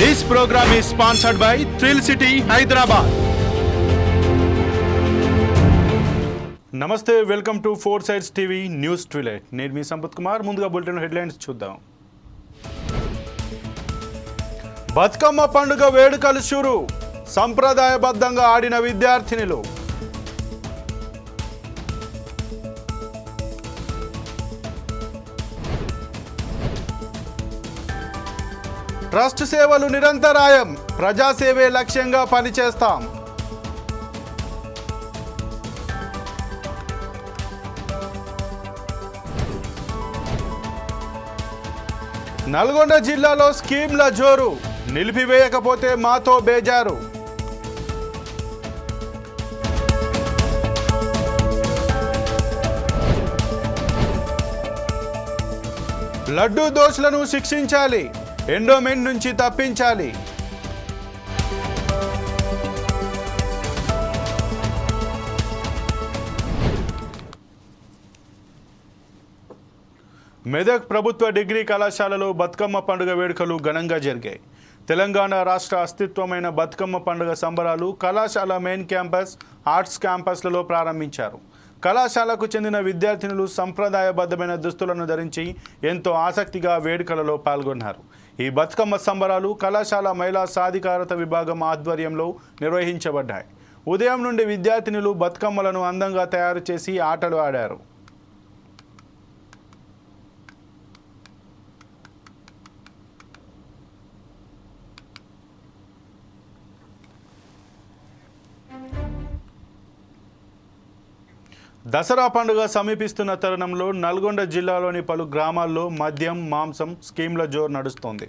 This program is sponsored by thrill city Hyderabad నమస్తే welcome to four sides TV news twilight నేను మీ సంపత్ కుమార్ ముందుగా bulletin headlines చూద్దాం. బతుకమ్మ పండుగ వేడుకలు చూరు సంప్రదాయబద్ధంగా ఆడిన విద్యార్థినిలు ట్రస్ట్ సేవలు నిరంతరాయం. ప్రజాసేవే లక్ష్యంగా పనిచేస్తాం. నల్గొండ జిల్లాలో స్కీమ్ల జోరు. నిలిపివేయకపోతే మాతో బేజారు. లడ్డూ దోషులను శిక్షించాలి. ఎండోమెంట్ నుంచి తప్పించాలి. మెదక్ ప్రభుత్వ డిగ్రీ కళాశాలలో బతుకమ్మ పండుగ వేడుకలు ఘనంగా జరిగాయి. తెలంగాణ రాష్ట్ర అస్తిత్వమైన బతుకమ్మ పండుగ సంబరాలు కళాశాల మెయిన్ క్యాంపస్ ఆర్ట్స్ క్యాంపస్లలో ప్రారంభించారు. కళాశాలకు చెందిన విద్యార్థినులు సంప్రదాయబద్ధమైన దుస్తులను ధరించి ఎంతో ఆసక్తిగా వేడుకలలో పాల్గొన్నారు. ఈ బతుకమ్మ సంబరాలు కళాశాల మహిళా సాధికారత విభాగం ఆధ్వర్యంలో నిర్వహించబడ్డాయి. ఉదయం నుండి విద్యార్థినులు బతుకమ్మలను అందంగా తయారు చేసి ఆటలు ఆడారు. దసరా పండుగ సమీపిస్తున్న తరుణంలో నల్గొండ జిల్లాలోని పలు గ్రామాల్లో మద్యం మాంసం స్కీమ్ల జోరు నడుస్తోంది.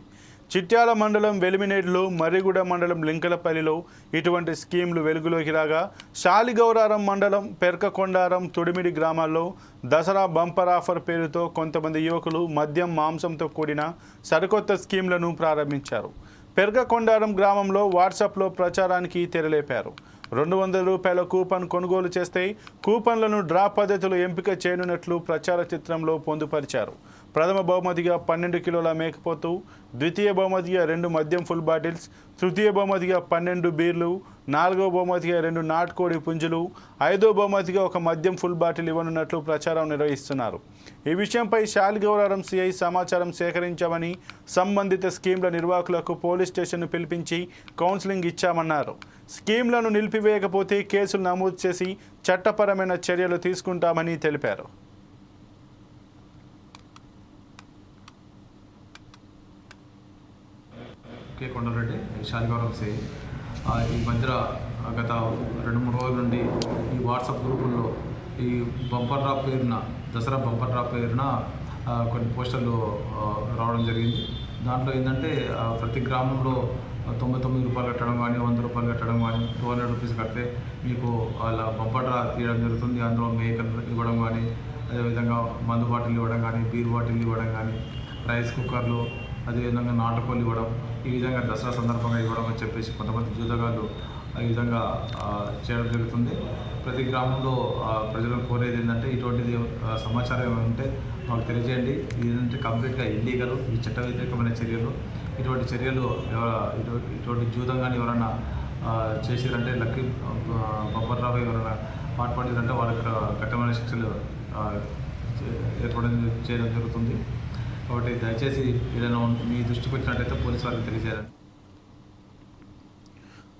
చిట్యాల మండలం వెలిమినేడులో మర్రిగూడ మండలం లింకలపల్లిలో ఇటువంటి స్కీమ్లు వెలుగులోకి రాగా శాలిగౌరారం మండలం పెరకకొండారం తుడిమిడి గ్రామాల్లో దసరా బంపర్ ఆఫర్ పేరుతో కొంతమంది యువకులు మద్యం మాంసంతో కూడిన సరికొత్త స్కీమ్లను ప్రారంభించారు. పెరగకొండారం గ్రామంలో వాట్సాప్లో ప్రచారానికి తెరలేపారు. రెండు వందల రూపాయల కూపన్ కొనుగోలు చేస్తే కూపన్లను డ్రా పద్ధతిలో ఎంపిక చేయనున్నట్లు ప్రచార చిత్రంలో పొందుపరిచారు. ప్రథమ బహుమతిగా పన్నెండు కిలోల మేకపోతు ద్వితీయ బహుమతిగా రెండు మద్యం ఫుల్ బాటిల్స్ తృతీయ బహుమతిగా పన్నెండు బీర్లు నాలుగో బహుమతిగా రెండు నాటుకోడి పుంజులు ఐదో బహుమతిగా ఒక మద్యం ఫుల్ బాటిల్ ఇవ్వనున్నట్లు ప్రచారం నిర్వహిస్తున్నారు. ఈ విషయంపై శాలిగౌరారం సిఐ సమాచారం సేకరించామని సంబంధిత స్కీమ్ల నిర్వాహకులకు పోలీస్ స్టేషన్ను పిలిపించి కౌన్సిలింగ్ ఇచ్చామన్నారు. స్కీమ్లను నిలిపివేయకపోతే కేసులు నమోదు చేసి చట్టపరమైన చర్యలు తీసుకుంటామని తెలిపారు. కే కొండరెడ్డి శాలిగౌరవం ఈ మధ్య గత రెండు మూడు రోజుల నుండి ఈ వాట్సాప్ గ్రూపుల్లో ఈ బంపర్ డ్రాప్ పేరున దసరా బంపర్ డ్రాప్ పేరున కొన్ని పోస్టర్లు రావడం జరిగింది. దాంట్లో ఏంటంటే ప్రతి గ్రామంలో తొంభై తొమ్మిది రూపాయలు కట్టడం కానీ వంద రూపాయలు కట్టడం కానీ టూ హండ్రెడ్ రూపీస్ కడితే మీకు అలా బంపర్ తీయడం జరుగుతుంది. అందులో మేకలు ఇవ్వడం కానీ అదేవిధంగా మందు బాటిల్ ఇవ్వడం కానీ బీర్ బాటిల్ ఇవ్వడం కానీ రైస్ కుక్కర్లు అదేవిధంగా నాటుకోలు ఇవ్వడం ఈ విధంగా దసరా సందర్భంగా ఇవ్వడం అని చెప్పేసి కొంతమంది జూదగాళ్ళు ఈ విధంగా చేయడం జరుగుతుంది. ప్రతి గ్రామంలో ఆ, ప్రజలను కోరేది ఏంటంటే ఇటువంటిది సమాచారం ఏమంటే మాకు తెలియజేయండి. ఏంటంటే కంప్లీట్గా ఇల్లీగల్ ఈ చట్ట వ్యతిరేకమైన చర్యలు. ఇటువంటి చర్యలు ఇటువంటి జూదం కానీ ఎవరైనా ఆ, చేసిరంటే లక్కీ బొబ్బర్రావు ఎవరైనా పాటుపడిరంటే వాళ్ళకి కఠినమైన శిక్షలు ఏర్పడడం చేయడం జరుగుతుంది. కాబట్టి దయచేసి ఏదైనా మీ దృష్టికి వచ్చినట్టయితే పోలీసు వారికి తెలియజేయాలి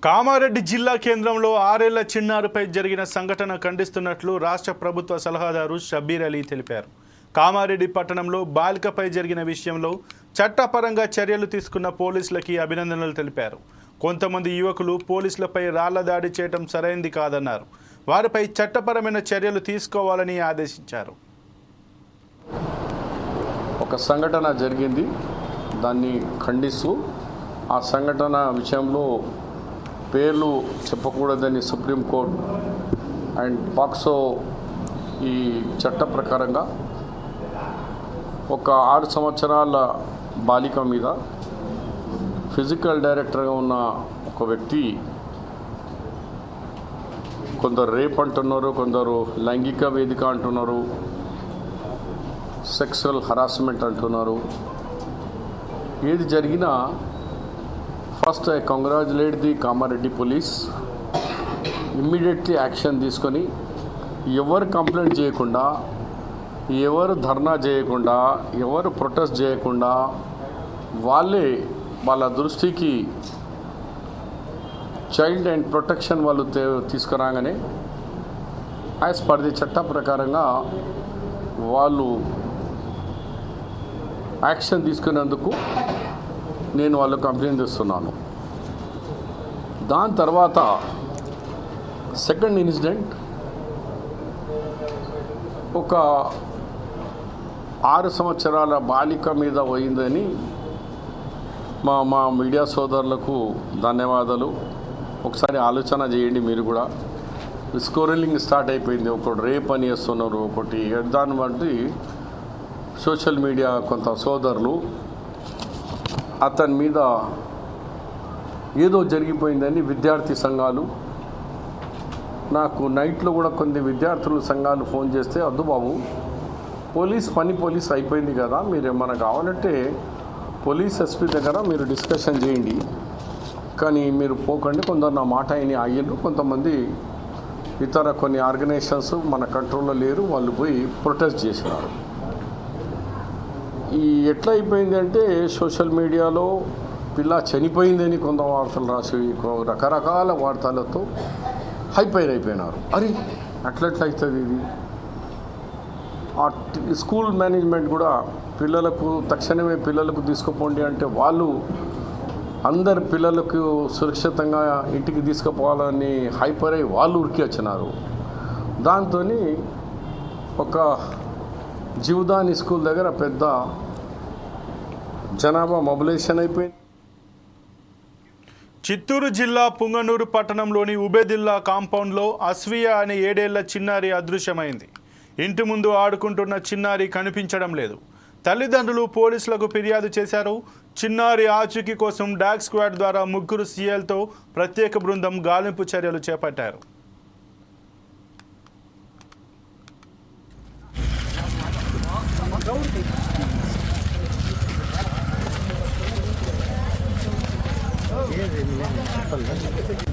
కామారెడ్డి జిల్లా కేంద్రంలో ఆరేళ్ళ చిన్నారిపై జరిగిన సంఘటన ఖండిస్తున్నట్లు రాష్ట్ర ప్రభుత్వ సలహాదారు షబీర్ అలీ తెలిపారు. కామారెడ్డి పట్టణంలో బాలికపై జరిగిన విషయంలో చట్టపరంగా చర్యలు తీసుకున్న పోలీసులకి అభినందనలు తెలిపారు. కొంతమంది యువకులు పోలీసులపై రాళ్ళ దాడి చేయడం సరైంది కాదన్నారు. వారిపై చట్టపరమైన చర్యలు తీసుకోవాలని ఆదేశించారు. ఒక సంఘటన జరిగింది. దాన్ని ఖండిస్తూ ఆ సంఘటన విషయంలో పేర్లు చెప్పకూడదని సుప్రీంకోర్టు అండ్ పాక్సో ఈ చట్ట ప్రకారంగా ఒక ఆరు సంవత్సరాల బాలిక మీద ఫిజికల్ డైరెక్టర్గా ఉన్న ఒక వ్యక్తి కొందరు రేప్ అంటున్నారు కొందరు లైంగిక వేదిక అంటున్నారు సెక్సువల్ హరాస్మెంట్ అంటున్నారు. ఏది జరిగినా first I congratulate the Kamareddy police. Immediately action తీసుకొని ఎవరు కంప్లైంట్ చేయకుండా ఎవరు ధర్నా చేయకుండా ఎవరు ప్రొటెస్ట్ చేయకుండా వాళ్ళే వాళ్ళ దృష్టికి చైల్డ్ అండ్ ప్రొటెక్షన్ వాళ్ళు తీసుకురాగానే యాజ్ పర్ ది చట్ట ప్రకారంగా వాళ్ళు యాక్షన్ తీసుకునేందుకు నేను వాళ్ళు కంప్లైంట్ ఇస్తున్నాను దాని తర్వాత సెకండ్ ఇన్సిడెంట్ ఒక ఆరు సంవత్సరాల బాలిక మీద పోయిందని మా మా మీడియా సోదరులకు ధన్యవాదాలు. ఒకసారి ఆలోచన చేయండి మీరు కూడా. స్కోరలింగ్ స్టార్ట్ అయిపోయింది. ఒకటి రేప్ అని వేస్తున్నారు ఒకటి దాన్ని బట్టి సోషల్ మీడియా కొంత సోదరులు అతని మీద ఏదో జరిగిపోయిందని విద్యార్థి సంఘాలు నాకు నైట్లో కూడా కొన్ని విద్యార్థుల సంఘాలు ఫోన్ చేస్తే అద్దు బాబు పోలీస్ పని పోలీస్ అయిపోయింది కదా మీరు ఏమైనా కావాలంటే పోలీస్ ఎస్పీ దగ్గర మీరు డిస్కషన్ చేయండి. కానీ మీరు పోకండి కొందరు నా మాట అయిన అయ్యిండ్రు కొంతమంది ఇతర కొన్ని ఆర్గనైజేషన్స్ మన కంట్రోల్లో లేరు వాళ్ళు పోయి ప్రొటెస్ట్ చేసినారు. ఈ ఎట్లా అయిపోయింది అంటే సోషల్ మీడియాలో పిల్ల చనిపోయిందని కొంత వార్తలు రాసి రకరకాల వార్తలతో హైపైర్ అయిపోయినారు. అరే అట్లెట్లా అవుతుంది ఇది? ఆ స్కూల్ మేనేజ్మెంట్ కూడా పిల్లలకు తక్షణమే పిల్లలకు తీసుకుపోండి అంటే వాళ్ళు అందరు పిల్లలకు సురక్షితంగా ఇంటికి తీసుకుపోవాలని హైపర్ అయి వాళ్ళు ఉరికి వచ్చినారు. దాంతో ఒక జీవదాని స్కూల్ దగ్గర పెద్ద జనాభా మొబిలైజేషన్ అయిపోయింది. చిత్తూరు జిల్లా పుంగనూరు పట్టణంలోని ఉబేదిల్లా కాంపౌండ్లో అస్వియా అనే ఏడేళ్ళ చిన్నారి అదృశ్యమైంది. ఇంటి ముందు ఆడుకుంటున్న చిన్నారి కనిపించడం లేదు. తల్లిదండ్రులు పోలీసులకు ఫిర్యాదు చేశారు. చిన్నారి ఆచూకీ కోసం డాగ్ స్క్వాడ్ ద్వారా ముగ్గురు సీఎల్తో ప్రత్యేక బృందం గాలింపు చర్యలు చేపట్టారు. Gracias.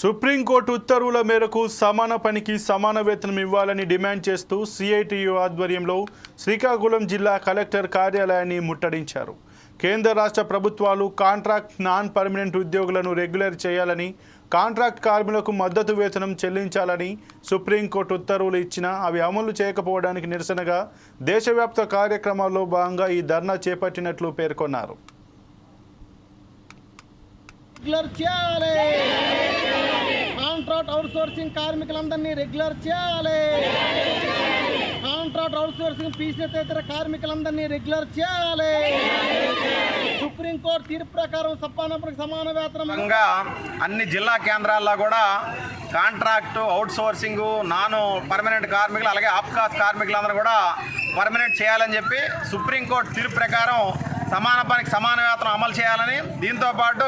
సుప్రీంకోర్టు ఉత్తర్వుల మేరకు సమాన పనికి సమాన వేతనం ఇవ్వాలని డిమాండ్ చేస్తూ సిఐటియు ఆధ్వర్యంలో శ్రీకాకుళం జిల్లా కలెక్టర్ కార్యాలయాన్ని ముట్టడించారు. కేంద్ర రాష్ట్ర ప్రభుత్వాలు కాంట్రాక్ట్ నాన్ పర్మనెంట్ ఉద్యోగులను రెగ్యులర్ చేయాలని కాంట్రాక్ట్ కార్మికులకు మద్దతు వేతనం చెల్లించాలని సుప్రీంకోర్టు ఉత్తర్వులు ఇచ్చినా అవి అమలు చేయకపోవడానికి నిరసనగా దేశవ్యాప్త కార్యక్రమాల్లో భాగంగా ఈ ధర్నా చేపట్టినట్లు పేర్కొన్నారు. కాంట్రాక్ట్ అవుట్ సోర్సింగ్ కార్మికులందరినీ రెగ్యులర్ చేయాలి. కాంట్రాక్ట్ అవుట్ సోర్సింగ్ పీసీతేతర కార్మికులందరినీ రెగ్యులర్ చేయాలి. సుప్రీంకోర్టు తీర్పు ప్రకారం సప్పానప్పుడు సమాన వేతనం అన్ని జిల్లా కేంద్రాల్లో కూడా contract outsourcing non permanent కార్మికులు అలాగే ఆప్కాస్ కార్మికులందరూ కూడా పర్మనెంట్ చేయాలని చెప్పి సుప్రీంకోర్టు తీర్పు ప్రకారం సమాన పనికి సమాన వేతనం అమలు చేయాలని దీంతో పాటు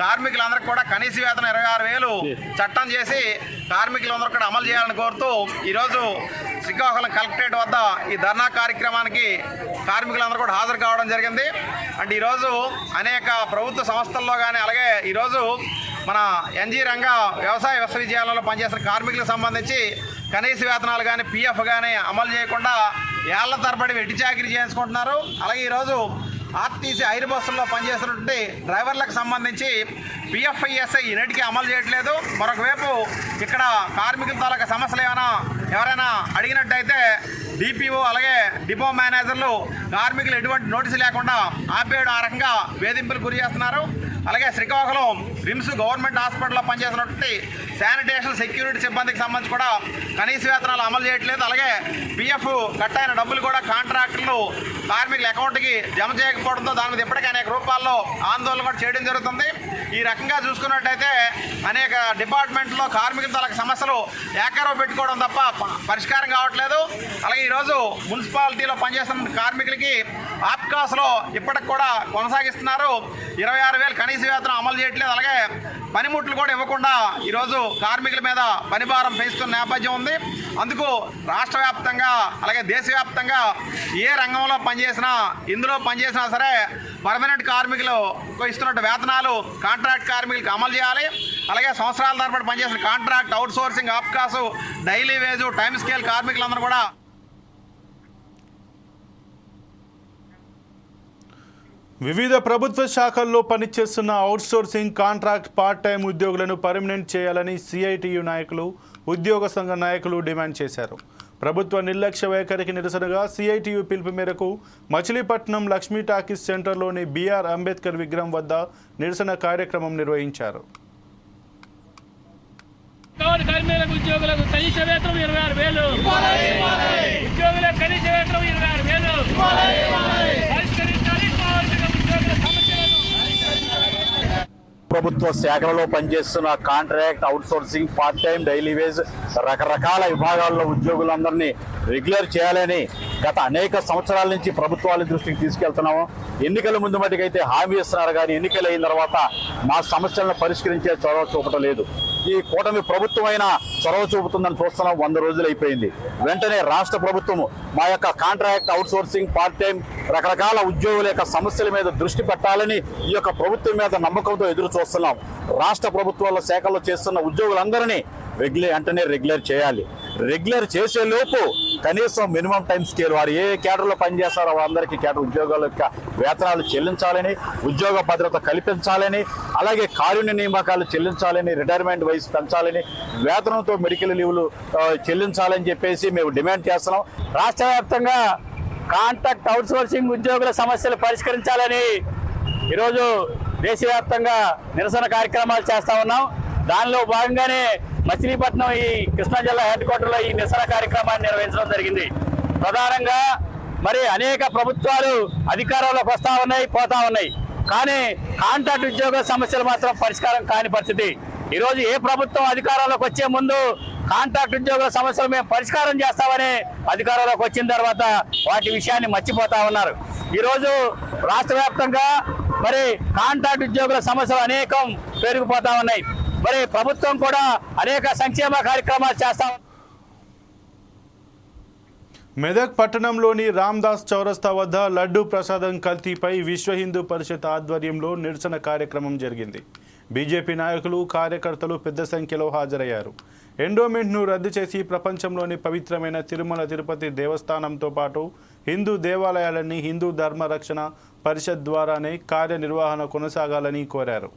కార్మికులందరికీ కూడా కనీస వేతనం ఇరవై ఆరు వేలు చట్టం చేసి కార్మికులందరూ కూడా అమలు చేయాలని కోరుతూ ఈరోజు శ్రీకాకుళం కలెక్టరేట్ వద్ద ఈ ధర్నా కార్యక్రమానికి కార్మికులందరూ కూడా హాజరు కావడం జరిగింది. అంటే ఈరోజు అనేక ప్రభుత్వ సంస్థల్లో కానీ అలాగే ఈరోజు మన ఎన్జీ రంగ వ్యవసాయ విశ్వవిద్యాలయంలో పనిచేస్తున్న కార్మికులకు సంబంధించి కనీస వేతనాలు కానీ పిఎఫ్ కానీ అమలు చేయకుండా ఏళ్ళ తరబడి వెట్టి చాకరీ చేసుకుంటున్నారు అలాగే ఈరోజు ఆర్టీసీ ఐరు బస్సుల్లో పనిచేస్తున్నటువంటి డ్రైవర్లకు సంబంధించి పిఎఫ్ఐఎస్ఐ నేటికి అమలు చేయట్లేదు. మరొకవైపు ఇక్కడ కార్మికుల తాలూకా సమస్యలు ఏమైనా ఎవరైనా అడిగినట్టయితే డిపిఓ అలాగే డిపో మేనేజర్లు కార్మికులు ఎటువంటి నోటీసు లేకుండా ఆపేయడం ఆ రకంగా వేధింపులు గురి చేస్తున్నారు. అలాగే శ్రీకాకుళం రిమ్స్ గవర్నమెంట్ హాస్పిటల్లో పనిచేస్తున్నటువంటి శానిటేషన్ సెక్యూరిటీ సిబ్బందికి సంబంధించి కూడా కనీస వేతనాలు అమలు చేయట్లేదు. అలాగే పిఎఫ్ కట్ అయిన డబ్బులు కూడా కాంట్రాక్టులు కార్మికుల అకౌంట్కి జమ చేయకపోవడంతో దాని మీద ఇప్పటికీ అనేక రూపాల్లో ఆందోళన కూడా చేయడం జరుగుతుంది. ఈ రకంగా చూసుకున్నట్టయితే అనేక డిపార్ట్మెంట్లో కార్మికుల తాలకు సమస్యలు ఏకరవ పెట్టుకోవడం తప్ప పరిష్కారం కావట్లేదు. అలాగే ఈరోజు మున్సిపాలిటీలో పనిచేస్తున్న కార్మికులకి ఆప్కాస్లో ఇప్పటికి కూడా కొనసాగిస్తున్నారు. ఇరవై ఆరు వేలు కనీస వేతనం అమలు చేయట్లేదు. అలాగే పనిముట్లు కూడా ఇవ్వకుండా ఈరోజు కార్మికుల మీద పనిభారం పెంచుతున్న నేపథ్యం ఉంది. అందుకు రాష్ట్ర వ్యాప్తంగా అలాగే దేశవ్యాప్తంగా ఏ రంగంలో పనిచేసినా ఇందులో పనిచేసినా సరే పర్మనెంట్ కార్మికులు ఇస్తున్నట్టు వేతనాలు కాంట్రాక్ట్ కార్మికులకు అమలు చేయాలి. అలాగే సంవత్సరాల తరబడి పనిచేసిన contract outsourcing APCOS daily wage time scale కార్మికులందరూ కూడా వివిధ ప్రభుత్వ శాఖల్లో పనిచేస్తున్న అవుట్సోర్సింగ్ కాంట్రాక్ట్ పార్ట్ టైం ఉద్యోగులను పర్మనెంట్ చేయాలని సిఐటియు నాయకులు ఉద్యోగ సంఘ నాయకులు డిమాండ్ చేశారు. ప్రభుత్వ నిర్లక్ష్య వైఖరికి నిరసనగా సిఐటియు పిలుపు మేరకు మచిలీపట్నం లక్ష్మీ టాకీస్ సెంటర్లోని బిఆర్ అంబేద్కర్ విగ్రహం వద్ద నిరసన కార్యక్రమం నిర్వహించారు. కార్మికులకు ఉద్యోగులకు కనీస వేతనం ఇరవై ఆరు వేలు. ఉద్యోగులకు కనీస వేతనం ఇరవై ఆరు వేలు పరిష్కరించాలి కార్మిక ఉద్యోగుల సమస్యలను ప్రభుత్వ శాఖలలో పనిచేస్తున్న contract outsourcing part time daily wage రకరకాల విభాగాల్లో ఉద్యోగులందరినీ రెగ్యులర్ చేయాలని గత అనేక సంవత్సరాల నుంచి ప్రభుత్వాల దృష్టికి తీసుకెళ్తున్నాము. ఎన్నికల ముందు మటుకైతే హామీ ఇస్తున్నారు కానీ ఎన్నికలు అయిన తర్వాత మా సమస్యలను పరిష్కరించే చొరవ చూపటం లేదు. ఈ కూటమి ప్రభుత్వమైన చొరవ చూపుతుందని చూస్తున్నాం. వంద రోజులు అయిపోయింది. వెంటనే రాష్ట్ర ప్రభుత్వం మా యొక్క కాంట్రాక్ట్ అవుట్సోర్సింగ్ పార్ట్ టైం రకరకాల ఉద్యోగుల యొక్క సమస్యల మీద దృష్టి పెట్టాలని ఈ యొక్క ప్రభుత్వం మీద నమ్మకంతో ఎదురు చూస్తున్నాం. రాష్ట్ర ప్రభుత్వాల శాఖల్లో చేస్తున్న ఉద్యోగులందరినీ రెగ్యులర్ వెంటనే రెగ్యులర్ చేయాలి. రెగ్యులర్ చేసే లోపు కనీసం మినిమం టైం స్కేల్ వారు ఏ కేటర్లో పనిచేస్తారో వారందరికీ కేటర్ ఉద్యోగాల యొక్క వేతనాలు చెల్లించాలని ఉద్యోగ భద్రత కల్పించాలని అలాగే కారుణ్య నియామకాలు చెల్లించాలని రిటైర్మెంట్ వయసు పెంచాలని వేతనంతో మెడికల్ లీవ్లు చెల్లించాలని చెప్పేసి మేము డిమాండ్ చేస్తున్నాం. రాష్ట్ర వ్యాప్తంగా కాంట్రాక్ట్ అవుట్సోర్సింగ్ ఉద్యోగుల సమస్యలు పరిష్కరించాలని ఈరోజు దేశవ్యాప్తంగా నిరసన కార్యక్రమాలు చేస్తా ఉన్నాం. దానిలో భాగంగానే మచిలీపట్నం ఈ కృష్ణా జిల్లా హెడ్ క్వార్టర్లో ఈ నిరసన కార్యక్రమాన్ని నిర్వహించడం జరిగింది. ప్రధానంగా మరి అనేక ప్రభుత్వాలు అధికారంలోకి వస్తా ఉన్నాయి పోతా ఉన్నాయి. కానీ కాంట్రాక్ట్ ఉద్యోగ సమస్యలు మాత్రం పరిష్కారం కాని పరిస్థితి. ఈరోజు ఏ ప్రభుత్వం అధికారంలోకి వచ్చే ముందు కాంట్రాక్ట్ ఉద్యోగుల సమస్యలు మేము పరిష్కారం చేస్తామని అధికారంలోకి వచ్చిన తర్వాత వాటి విషయాన్ని మర్చిపోతా ఉన్నారు. ఈరోజు రాష్ట్ర వ్యాప్తంగా మరి కాంట్రాక్ట్ ఉద్యోగుల సమస్యలు అనేకం పెరిగిపోతా ఉన్నాయి. మరి ప్రభుత్వం కూడా అనేక సంక్షేమ కార్యక్రమాలు చేస్తా మెదక్ పట్టణంలోని రామ్దాస్ చౌరస్తా వద్ద లడ్డూ ప్రసాదం కల్తీపై విశ్వ హిందూ పరిషత్ ఆధ్వర్యంలో నిరసన కార్యక్రమం జరిగింది. బీజేపీ నాయకులు కార్యకర్తలు పెద్ద సంఖ్యలో హాజరయ్యారు. ఎండోమెంట్ను రద్దు చేసి ప్రపంచంలోని పవిత్రమైన తిరుమల తిరుపతి దేవస్థానంతో పాటు హిందూ దేవాలయాలన్నీ హిందూ ధర్మ రక్షణ పరిషత్ ద్వారానే కార్యనిర్వహణ కొనసాగాలని కోరారు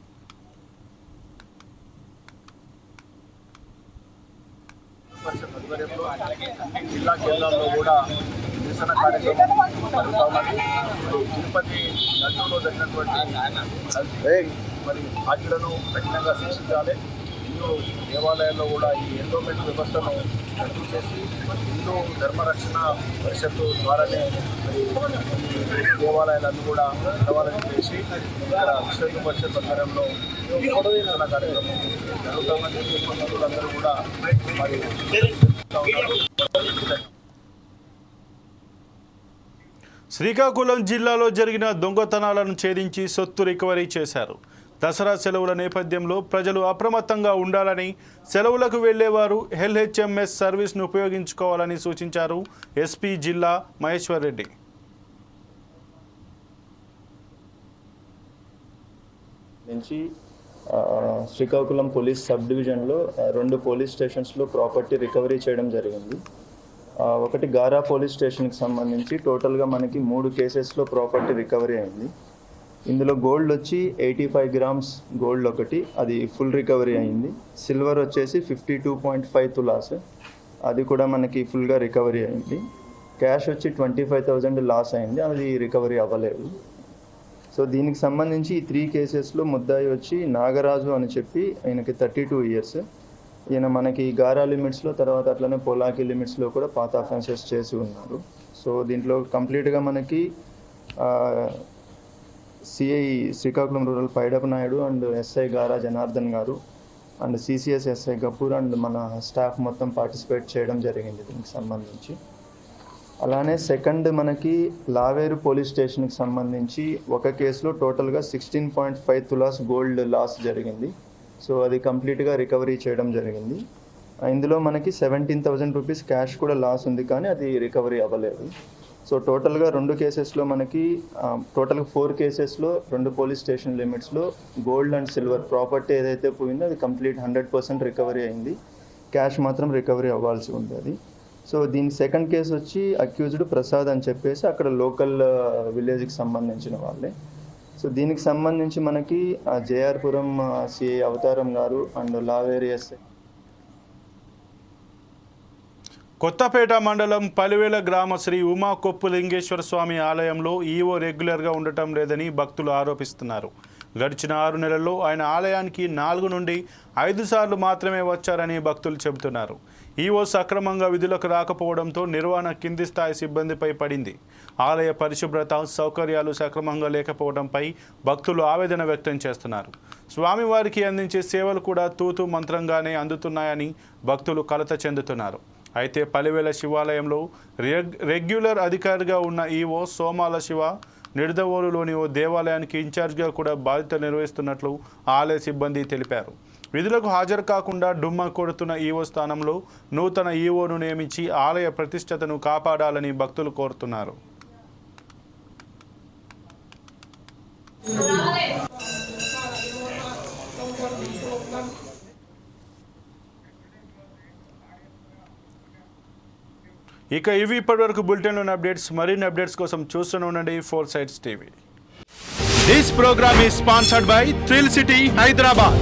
పరిషత్ ఆధ్వర్యంలో జిల్లా కేంద్రాల్లో కూడా నిరసన కార్యక్రమం జరుగుతూ ఉన్నది మరి తిరుపతి లడ్డూలో జరిగినటువంటి మరి బాధ్యులను కఠినంగా శిక్షించాలి. హిందూ దేవాలయాల్లో కూడా ఈ ఎండోమెంట్ వ్యవస్థను రద్దు చేసి హిందూ ధర్మరక్షణ పరిషత్తు ద్వారానే మరి దేవాలయాలన్నీ కూడా నడవాలని చెప్పేసి ఇక్కడ విశ్వ పరిషత్ ఆధ్వర్యంలో నిరసన కార్యక్రమం జరుగుతామని హిందువులందరూ కూడా మరి శ్రీకాకుళం జిల్లాలో జరిగిన దొంగతనాలను ఛేదించి సొత్తు రికవరీ చేశారు. దసరా సెలవుల నేపథ్యంలో ప్రజలు అప్రమత్తంగా ఉండాలని సెలవులకు వెళ్ళేవారు ఎల్హెచ్ఎంఎస్ సర్వీస్ను ఉపయోగించుకోవాలని సూచించారు ఎస్పీ జిల్లా మహేశ్వర్ రెడ్డి. నుంచి శ్రీకాకుళం పోలీస్ సబ్ డివిజన్లో రెండు పోలీస్ స్టేషన్స్లో ప్రాపర్టీ రికవరీ చేయడం జరిగింది. ఒకటి గారా పోలీస్ స్టేషన్కి సంబంధించి టోటల్గా మనకి మూడు కేసెస్లో ప్రాపర్టీ రికవరీ అయింది. ఇందులో గోల్డ్ వచ్చి ఎయిటీ ఫైవ్ గ్రామ్స్ గోల్డ్ ఒకటి అది ఫుల్ రికవరీ అయింది. సిల్వర్ వచ్చేసి fifty two point five tolas అది కూడా మనకి ఫుల్గా రికవరీ అయింది. క్యాష్ వచ్చి ట్వంటీ ఫైవ్ థౌజండ్ లాస్ అయింది అది రికవరీ అవ్వలేదు. సో దీనికి సంబంధించి ఈ త్రీ కేసెస్లో ముద్దాయి వచ్చి నాగరాజు అని చెప్పి ఆయనకి థర్టీ టూ ఇయర్స్ ఈయన మనకి గారా లిమిట్స్లో తర్వాత అట్లనే పోలాకి లిమిట్స్లో కూడా పాత అఫెన్సెస్ చేసి ఉన్నారు. సో దీంట్లో కంప్లీట్గా మనకి CI Srikakulam rural Paidap Naidu and SI గారా జనార్దన్ గారు and CCS SI Kapoor and మన స్టాఫ్ మొత్తం పార్టిసిపేట్ చేయడం జరిగింది దీనికి సంబంధించి. అలానే సెకండ్ మనకి లావేరు పోలీస్ స్టేషన్కి సంబంధించి ఒక కేసులో టోటల్గా sixteen point five tolas gold loss జరిగింది. సో అది కంప్లీట్గా రికవరీ చేయడం జరిగింది. ఇందులో మనకి సెవెంటీన్ థౌజండ్ రూపీస్ క్యాష్ కూడా లాస్ ఉంది కానీ అది రికవరీ అవ్వలేదు. సో టోటల్గా రెండు కేసెస్లో మనకి టోటల్గా ఫోర్ కేసెస్లో రెండు పోలీస్ స్టేషన్ లిమిట్స్లో గోల్డ్ అండ్ సిల్వర్ ప్రాపర్టీ ఏదైతే పోయిందో అది కంప్లీట్ హండ్రెడ్ పర్సెంట్ రికవరీ అయింది. క్యాష్ మాత్రం రికవరీ అవ్వాల్సి ఉంది అది సో దీని సెకండ్ కేసు వచ్చి అక్యూజ్డ్ ప్రసాద్ అని చెప్పేసి అక్కడ లోకల్ విలేజ్కి సంబంధించిన వాళ్ళే. సో దీనికి సంబంధించి మనకి జేఆర్పురం సిఐ అవతారం గారు అండ్ లావేరి ఎస్ఐ కొత్తపేట మండలం పలివేల గ్రామ శ్రీ ఉమా కొప్పు లింగేశ్వర స్వామి ఆలయంలో ఈవో రెగ్యులర్గా ఉండటం లేదని భక్తులు ఆరోపిస్తున్నారు. గడిచిన ఆరు నెలల్లో ఆయన ఆలయానికి నాలుగు నుండి ఐదు సార్లు మాత్రమే వచ్చారని భక్తులు చెబుతున్నారు. ఈవో సక్రమంగా విధులకు రాకపోవడంతో నిర్వహణ కింది స్థాయి సిబ్బందిపై పడింది. ఆలయ పరిశుభ్రత సౌకర్యాలు సక్రమంగా లేకపోవడంపై భక్తులు ఆవేదన వ్యక్తం చేస్తున్నారు. స్వామివారికి అందించే సేవలు కూడా తూతు మంత్రంగానే అందుతున్నాయని భక్తులు కలత చెందుతున్నారు. అయితే పలివేల శివాలయంలో రెగ్ రెగ్యులర్ అధికారిగా ఉన్న ఈవో సోమాల శివ నిడదవోలులోని ఓ దేవాలయానికి ఇన్ఛార్జ్గా కూడా బాధ్యత నిర్వహిస్తున్నట్లు ఆలయ సిబ్బంది తెలిపారు. విధులకు హాజరు కాకుండా డుమ్మ కొడుతున్న ఈవో స్థానంలో నూతన ఈవోను నియమించి ఆలయ ప్రతిష్టతను కాపాడాలని భక్తులు కోరుతున్నారు. ఇక ఇవి ఇప్పటివరకు బులెటిన్లోని అప్డేట్స్. మరిన్ని అప్డేట్స్ కోసం చూస్తూనే ఉండండి four sides TV. This program is sponsored by thrill city Hyderabad